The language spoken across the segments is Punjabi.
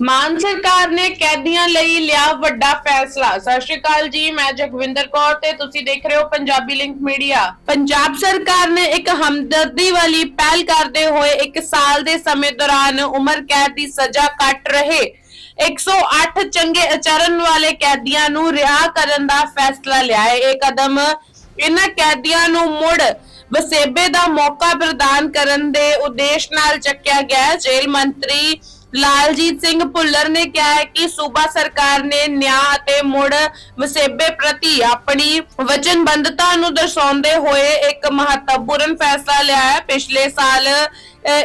ਮਾਨ ਸਰਕਾਰ ਨੇ ਕੈਦੀਆਂ ਲਈ ਲਿਆ ਵੱਡਾ ਫੈਸਲਾ। ਸਤਿ ਸ਼੍ਰੀ ਅਕਾਲ ਜੀ, ਮੈਂ ਜਗਵਿੰਦਰ ਕੌਰ ਤੇ ਤੁਸੀਂ ਦੇਖ ਰਹੇ ਹੋ ਪੰਜਾਬੀ ਲਿੰਕ ਮੀਡੀਆ। ਪੰਜਾਬ ਸਰਕਾਰ ਨੇ ਇੱਕ ਹਮਦਰਦੀ ਵਾਲੀ ਪਹਿਲ ਕਰਦੇ ਹੋਏ ਇੱਕ ਸਾਲ ਦੇ ਸਮੇਂ ਦੌਰਾਨ ਉਮਰ ਕੈਦ ਦੀ ਸਜ਼ਾ ਕੱਟ ਰਹੇ। 108 ਚੰਗੇ ਅਚਰਨ ਵਾਲੇ ਕੈਦੀਆਂ ਨੂੰ ਰਿਹਾ ਕਰਨ ਦਾ ਫੈਸਲਾ ਲਿਆ ਹੈ। ਇਹ ਕਦਮ ਇਹਨਾਂ ਕੈਦੀਆਂ ਨੂੰ ਮੁੜ ਵਸੇਬੇ ਦਾ ਮੌਕਾ ਪ੍ਰਦਾਨ ਕਰਨ ਦੇ ਉਦੇਸ਼ ਨਾਲ ਚੱਕਿਆ ਗਿਆ ਹੈ। ਜੇਲ੍ਹ ਮੰਤਰੀ ਲਾਲਜੀਤ ਸਿੰਘ ਭੁੱਲਰ ਨੇ ਕਿਹਾ ਹੈ ਕਿ ਸੂਬਾ ਸਰਕਾਰ ਨੇ ਨਿਆਂ ਅਤੇ ਮੁੜ ਵਸੇਬੇ ਪ੍ਰਤੀ ਆਪਣੀ ਵਚਨਬੱਧਤਾ ਨੂੰ ਦਰਸਾਉਂਦੇ ਹੋਏ ਇੱਕ ਮਹੱਤਵਪੂਰਨ ਫੈਸਲਾ ਲਿਆ ਹੈ। ਪਿਛਲੇ ਸਾਲ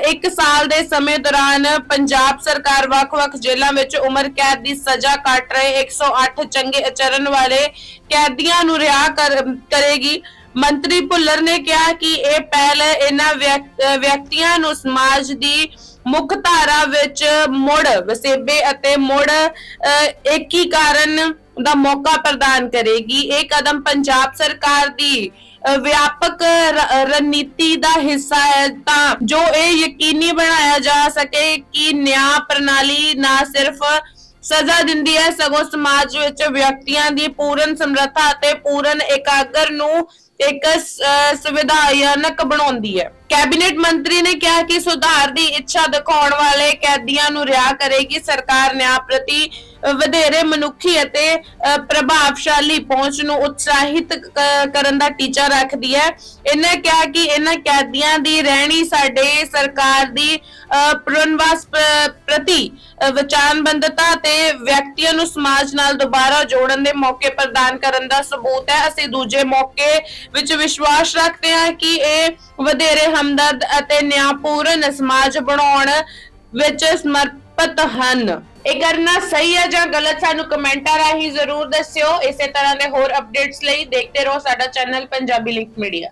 ਇੱਕ ਸਾਲ ਦੇ ਸਮੇਂ ਦੌਰਾਨ ਪੰਜਾਬ ਸਰਕਾਰ ਵੱਖ-ਵੱਖ ਜੇਲ੍ਹਾਂ ਵਿੱਚ ਉਮਰ ਕੈਦ ਦੀ ਸਜ਼ਾ ਕੱਟ ਰਹੇ 108 ਚੰਗੇ ਅਚਰਨ ਵਾਲੇ ਕੈਦੀਆਂ ਨੂੰ ਰਿਹਾ ਕਰ- ਕਰੇਗੀ। ਮੰਤਰੀ ਭੁੱਲਰ ਨੇ ਕਿਹਾ ਕਿ ਇਹ ਪਹਿਲ ਇਹਨਾਂ ਵਿਅਕ- ਵਿਅਕਤੀਆਂ ਨੂੰ ਸਮਾਜ ਦੀ ਮੁੱਖ ਧਾਰਾ ਵਿੱਚ ਮੁੜ, ਵਸੇਬੇ ਅਤੇ ਮੁੜ ਏਕੀਕਰਨ ਦਾ ਮੌਕਾ ਪ੍ਰਦਾਨ ਕਰੇਗੀ। ਇਹ ਕਦਮ ਪੰਜਾਬ ਸਰਕਾਰ ਦੀ ਵਿਆਪਕ ਰਣਨੀਤੀ ਦਾ ਹਿੱਸਾ ਹੈ ਤਾਂ ਜੋ ਇਹ ਯਕੀਨੀ ਬਣਾਇਆ ਜਾ ਸਕੇ ਕਿ ਨਿਆਂ ਪ੍ਰਣਾਲੀ ਨਾ ਸਿਰਫ ਸਜ਼ਾ ਦਿੰਦੀ ਹੈ, ਸਗੋਂ ਸਮਾਜ ਵਿੱਚ ਵਿਅਕਤੀਆਂ ਦੀ ਪੂਰਨ ਸਮਰੱਥਾ ਅਤੇ ਪੂਰਨ ਇਕਾਗਰ ਨੂੰ ਇੱਕ, ਅਹ ਸੰਵਿਧਾਨਕ ਬਣਾਉਂਦੀ ਹੈ। ਕੈਬਨਿਟ ਮੰਤਰੀ ਨੇ ਕਿਹਾ ਕਿ ਸੁਧਾਰ ਦੀ ਇੱਛਾ ਦਿਖਾਉਣ ਵਾਲੇ ਕੈਦੀਆਂ ਨੂੰ ਰਿਹਾ ਕਰੇਗੀ ਸਰਕਾਰ ਨਿਆਂ ਪ੍ਰਤੀ ਵਧੇਰੇ ਮਨੁੱਖੀ ਅਤੇ ਪ੍ਰਭਾਵਸ਼ਾਲੀ ਪਹੁੰਚ ਨੂੰ ਉਤਸ਼ਾਹਿਤ ਕਰਨ ਦਾ ਟੀਚਾ ਰੱਖਦੀ ਹੈ। ਇਹਨੇ ਕਿਹਾ ਕਿ ਇਹਨਾਂ ਕੈਦੀਆਂ ਦੀ ਰਹਿਣੀ ਸਾਡੇ ਸਰਕਾਰ ਦੀ ਅਹ, ਪ੍ਰਤੀ ਅਹ, ਤੇ ਵਿਅਕਤੀਆਂ ਨੂੰ ਸਮਾਜ ਨਾਲ ਦੁਬਾਰਾ ਜੋੜਨ ਦੇ ਮੌਕੇ ਪ੍ਰਦਾਨ ਕਰਨ ਦਾ ਸਬੂਤ ਹੈ। ਅਸੀਂ ਦੂਜੇ ਮੌਕੇ ਵਿੱਚ ਵਿਸ਼ਵਾਸ ਰੱਖਦੇ ਹਾਂ ਕਿ ਇਹ ਵਧੇਰੇ ਹਮਦਰਦ ਅਤੇ ਨਿਆਂਪੂਰਨ ਸਮਾਜ ਬਣਾਉਣ ਵਿੱਚ ਸਮਰਪਿਤ ਹਨ। ਇਹ ਕਰਨਾ ਸਹੀ ਹੈ ਜਾਂ ਗਲਤ ਸਾਨੂੰ ਕਮੈਂਟਾਂ ਰਾਹੀਂ ਜ਼ਰੂਰ ਦੱਸਿਓ। ਇਸੇ ਤਰ੍ਹਾਂ ਦੇ ਹੋਰ ਅਪਡੇਟਸ ਲਈ ਦੇਖਦੇ ਰਹੋ ਸਾਡਾ ਚੈਨਲ ਪੰਜਾਬੀ ਲਿੰਕ ਮੀਡੀਆ